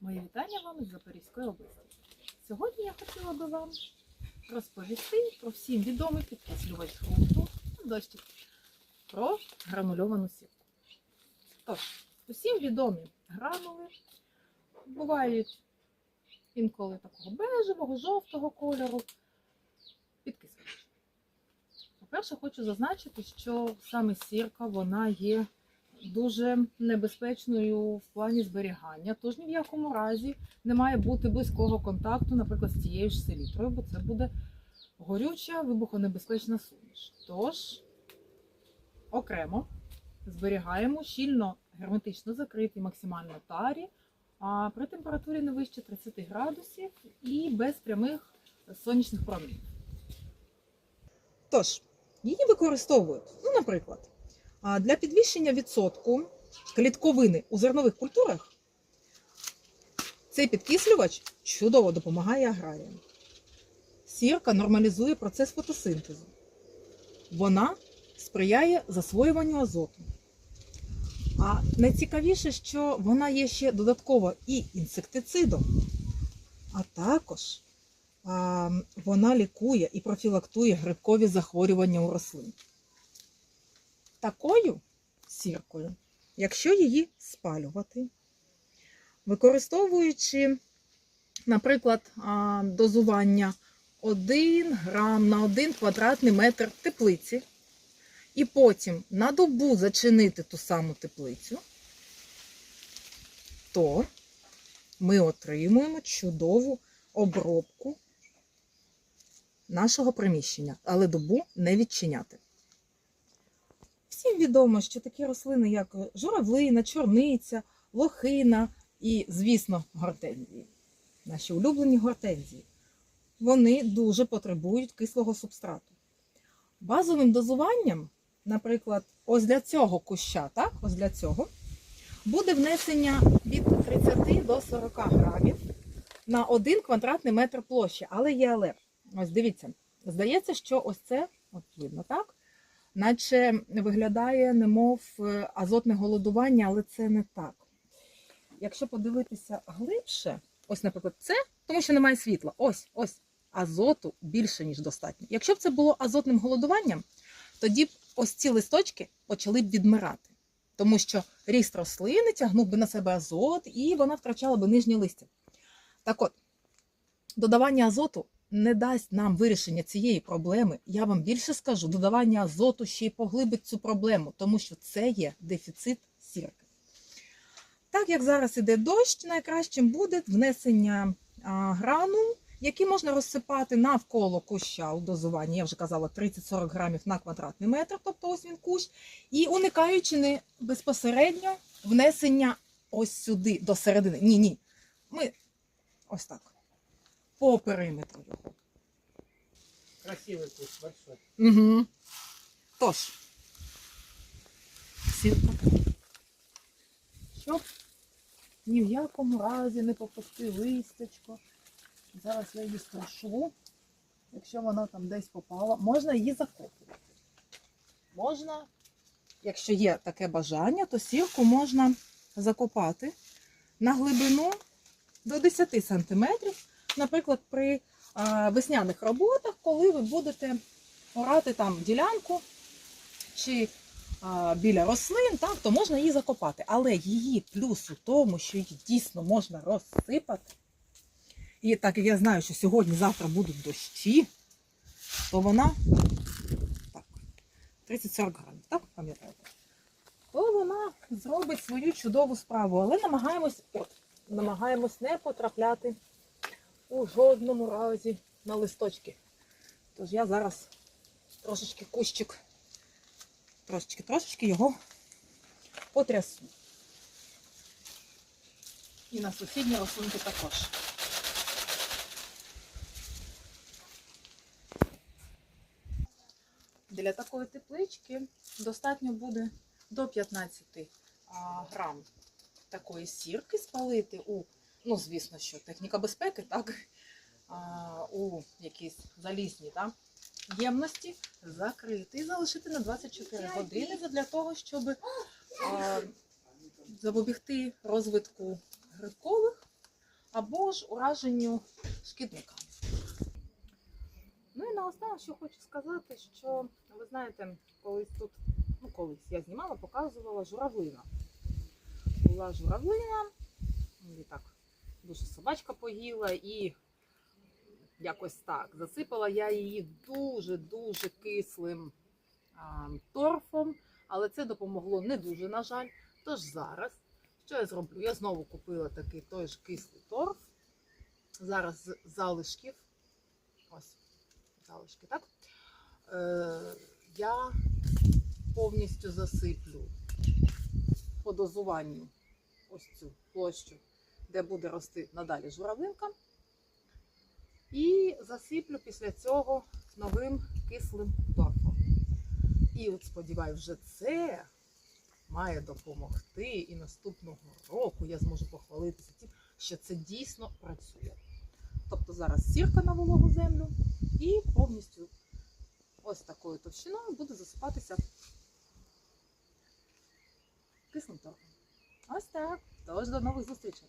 Мої вітання вам із Запорізької області. Сьогодні я хотіла би вам розповісти про всім відомий підкислювач ґрунту дощик, про гранульовану сітку. Тож, усім відомі гранули бувають інколи такого бежевого, жовтого кольору. Підкислювач. По-перше, хочу зазначити, що саме сірка вона є дуже небезпечною в плані зберігання, тож ні в якому разі не має бути близького контакту, наприклад, з цією ж селітрою, бо це буде горюча вибухонебезпечна суміш. Тож окремо зберігаємо щільно герметично закриті максимально тарі, а при температурі не вище 30 градусів і без прямих сонячних променів. Тож, її використовують, ну, наприклад, Для підвищення відсотку клітковини у зернових культурах цей підкислювач чудово допомагає аграріям. Сірка нормалізує процес фотосинтезу. Вона сприяє засвоюванню азоту. А найцікавіше, що вона є ще додатково і інсектицидом, а також а, вона лікує і профілактує грибкові захворювання у рослин такою сіркою, якщо її спалювати, використовуючи, наприклад, дозування 1 грам на 1 квадратний метр теплиці, і потім на добу зачинити ту саму теплицю, то ми отримуємо чудову обробку нашого приміщення, але добу не відчиняти. Всім відомо, що такі рослини, як журавлина, чорниця, лохина і, звісно, гортензії, наші улюблені гортензії, вони дуже потребують кислого субстрату. Базовим дозуванням, наприклад, ось для цього куща, так, ось для цього, буде внесення від 30 до 40 грамів на 1 квадратний метр площі. Але є але. Ось дивіться, здається, що ось це, от видно, так? Наче виглядає, немов е, азотне голодування, але це не так. Якщо подивитися глибше, ось, наприклад, це, тому що немає світла, ось, ось, азоту більше, ніж достатньо. Якщо б це було азотним голодуванням, тоді б ось ці листочки почали б відмирати. Тому що ріст рослини тягнув би на себе азот, і вона втрачала би нижнє листя. Так от, додавання азоту не дасть нам вирішення цієї проблеми, я вам більше скажу, додавання азоту ще й поглибить цю проблему, тому що це є дефіцит сірки. Так як зараз іде дощ, найкращим буде внесення а, гранул, які можна розсипати навколо куща у дозуванні, я вже казала, 30-40 грамів на квадратний метр, тобто ось він кущ, і уникаючи не безпосередньо внесення ось сюди, до середини. Ні, ні. Ми ось так по периметру його. Красивый куст, большой. Угу. Тож, сітка. Щоб ні в якому разі не попусти листячко. Зараз я її струшу. Якщо вона там десь попала, можна її закопувати. Можна, якщо є таке бажання, то сірку можна закопати на глибину до 10 см наприклад, при весняних роботах, коли ви будете орати там ділянку чи біля рослин, так, то можна її закопати. Але її плюс у тому, що її дійсно можна розсипати. І так як я знаю, що сьогодні-завтра будуть дощі, то вона так, 30-40 грамів, так, пам'ятаєте? То вона зробить свою чудову справу, але намагаємось, от, намагаємось не потрапляти у жодному разі на листочки. Тож я зараз трошечки кущик, трошечки, трошечки його потрясу. І на сусідні рослинки також. Для такої теплички достатньо буде до 15 грам такої сірки спалити у ну, звісно, що техніка безпеки, так, а, у якісь залізні так, ємності закрити і залишити на 24 години для того, щоб а, запобігти розвитку грибкових або ж ураженню шкідниками. Ну і наостанок, що хочу сказати, що ви знаєте, колись тут, ну колись я знімала, показувала журавлина. Була журавлина, і так дуже собачка поїла і якось так. Засипала я її дуже-дуже кислим а, торфом, але це допомогло не дуже, на жаль. Тож зараз, що я зроблю? Я знову купила такий той ж кислий торф. Зараз з залишків. Ось, залишки, так? Е, я повністю засиплю по дозуванню ось цю площу, де буде рости надалі журавлинка. І засиплю після цього новим кислим торфом. І от сподіваюся, вже це має допомогти. І наступного року я зможу похвалитися тим, що це дійсно працює. Тобто зараз сірка на вологу землю і повністю ось такою товщиною буде засипатися кислим торфом. Ось так. Тож до нових зустрічей!